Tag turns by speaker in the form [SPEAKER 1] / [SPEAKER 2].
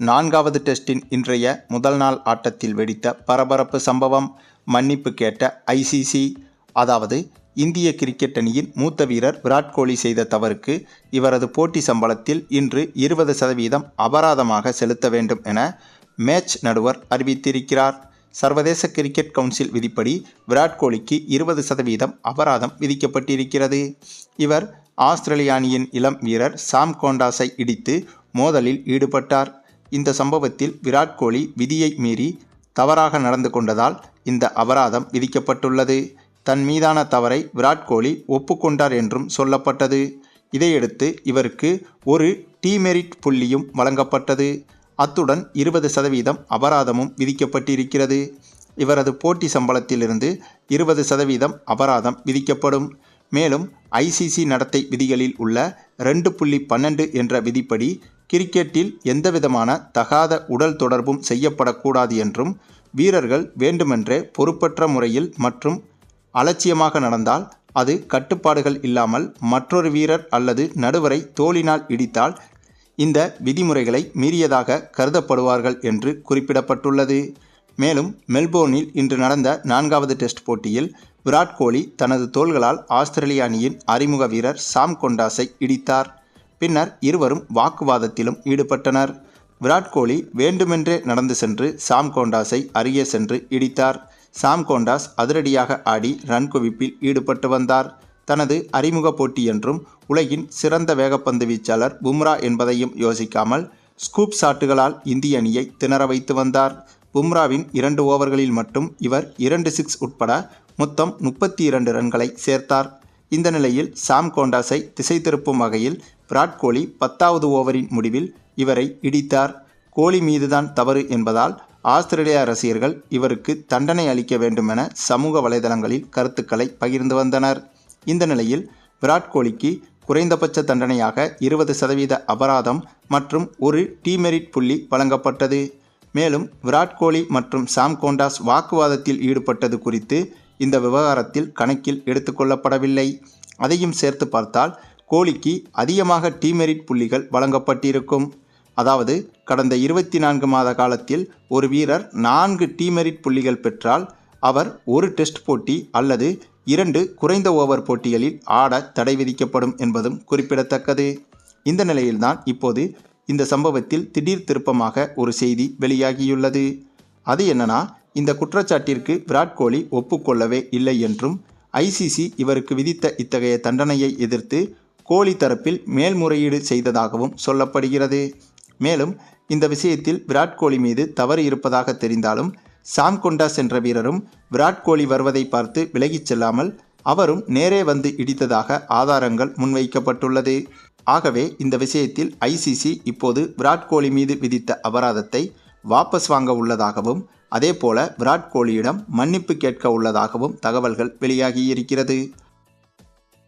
[SPEAKER 1] நான்காவது டெஸ்டின் இன்றைய முதல் நாள் ஆட்டத்தில் வெடித்த பரபரப்பு சம்பவம் மன்னிப்பு கேட்ட ஐசிசி அதாவது இந்திய கிரிக்கெட் அணியின் மூத்த வீரர் விராட் கோலி செய்த தவறுக்கு இவரது போட்டி சம்பளத்தில் இன்று இருபது சதவீதம் அபராதமாக செலுத்த வேண்டும் என மேட்ச் நடுவர் அறிவித்திருக்கிறார். சர்வதேச கிரிக்கெட் கவுன்சில் விதிப்படி விராட் கோலிக்கு இருபது சதவீதம் அபராதம் விதிக்கப்பட்டிருக்கிறது. இவர் ஆஸ்திரேலிய அணியின் இளம் வீரர் சாம் கோண்டாஸை இடித்து மோதலில் ஈடுபட்டார். இந்த சம்பவத்தில் விராட் கோலி விதியை மீறி தவறாக நடந்து கொண்டதால் இந்த அபராதம் விதிக்கப்பட்டுள்ளது. தன் மீதான தவறை விராட் கோலி ஒப்புக்கொண்டார் என்றும் சொல்லப்பட்டது. இதையடுத்து இவருக்கு ஒரு டீமெரிட் புள்ளியும் வழங்கப்பட்டது. அத்துடன் இருபது சதவீதம் அபராதமும் விதிக்கப்பட்டிருக்கிறது. இவரது போட்டி சம்பளத்திலிருந்து இருபது சதவீதம் அபராதம் விதிக்கப்படும். மேலும் ஐசிசி நடத்தை விதிகளில் உள்ள ரெண்டு புள்ளி பன்னெண்டு என்ற விதிப்படி கிரிக்கெட்டில் எந்தவிதமான தகாத உடல் தொடர்பும் செய்யப்படக்கூடாது என்றும் வீரர்கள் வேண்டுமென்றே பொறுப்பற்ற முறையில் மற்றும் அலட்சியமாக நடந்தால் அது கட்டுப்பாடுகள் இல்லாமல் மற்றொரு வீரர் அல்லது நடுவரை தோளினால் இடித்தால் இந்த விதிமுறைகளை மீறியதாக கருதப்படுவார்கள் என்று குறிப்பிடப்பட்டுள்ளது. மேலும் மெல்போர்னில் இன்று நடந்த நான்காவது டெஸ்ட் போட்டியில் விராட் கோலி தனது தோள்களால் ஆஸ்திரேலிய அணியின் அறிமுக வீரர் சாம் கொண்டாஸை இடித்தார். பின்னர் இருவரும் வாக்குவாதத்திலும் ஈடுபட்டனர். விராட் கோலி வேண்டுமென்றே நடந்து சென்று சாம் கோண்டாஸை அருகே சென்று இடித்தார். சாம் கோண்டாஸ் அதிரடியாக ஆடி ரன் குவிப்பில் ஈடுபட்டு வந்தார். தனது அறிமுக போட்டி என்றும் உலகின் சிறந்த வேகப்பந்து வீச்சாளர் பும்ரா என்பதையும் யோசிக்காமல் ஸ்கூப் ஷாட்டுகளால் இந்திய அணியை திணற வைத்து வந்தார். பும்ராவின் இரண்டு ஓவர்களில் மட்டும் இவர் இரண்டு சிக்ஸ் உட்பட மொத்தம் முப்பத்தி இரண்டு ரன்களை சேர்த்தார். இந்த நிலையில் சாம் கோண்டாஸை திசை திருப்பும் வகையில் விராட் கோலி பத்தாவது ஓவரின் முடிவில் இவரை இடித்தார். கோலி மீதுதான் தவறு என்பதால் ஆஸ்திரேலிய ரசிகர்கள் இவருக்கு தண்டனை அளிக்க வேண்டுமென சமூக வலைதளங்களில் கருத்துக்களை பகிர்ந்து வந்தனர். இந்த நிலையில் விராட் கோலிக்கு குறைந்தபட்ச தண்டனையாக இருபது சதவீத அபராதம் மற்றும் ஒரு டீமெரிட் புள்ளி வழங்கப்பட்டது. மேலும் விராட் கோலி மற்றும் சாம் கோண்டாஸ் வாக்குவாதத்தில் ஈடுபட்டது குறித்து இந்த விவகாரத்தில் கணக்கில் எடுத்துக்கொள்ளப்படவில்லை அதையும் சேர்த்து பார்த்தால் கோலிக்கு அதிகமாக டீமெரிட் புள்ளிகள் வழங்கப்பட்டிருக்கும். அதாவது கடந்த இருபத்தி நான்கு மாத காலத்தில் ஒரு வீரர் நான்கு டீமெரிட் புள்ளிகள் பெற்றால் அவர் ஒரு டெஸ்ட் போட்டி அல்லது இரண்டு குறைந்த ஓவர் போட்டிகளில் ஆட தடை விதிக்கப்படும் என்பதும் குறிப்பிடத்தக்கது. இந்த நிலையில்தான் இப்போது இந்த சம்பவத்தில் திடீர் திருப்பமாக ஒரு செய்தி வெளியாகியுள்ளது. அது என்னன்னா இந்த குற்றச்சாட்டிற்கு விராட் கோலி ஒப்புக்கொள்ளவே இல்லை என்றும் ஐசிசி இவருக்கு விதித்த இத்தகைய தண்டனையை எதிர்த்து கோலி தரப்பில் மேல்முறையீடு செய்ததாகவும் சொல்லப்படுகிறது. மேலும் இந்த விஷயத்தில் விராட் கோலி மீது தவறு இருப்பதாக தெரிந்தாலும் சாம் கொண்டாஸ் என்ற வீரரும் விராட் கோலி வருவதை பார்த்து விலகிச் செல்லாமல் அவரும் நேரே வந்து இடித்ததாக ஆதாரங்கள் முன்வைக்கப்பட்டுள்ளது. ஆகவே இந்த விஷயத்தில் ஐசிசி இப்போது விராட் கோலி மீது விதித்த அபராதத்தை வாபஸ் வாங்க உள்ளதாகவும் அதேபோல விராட் கோலியிடம் மன்னிப்பு கேட்க உள்ளதாகவும் தகவல்கள் வெளியாகியிருக்கிறது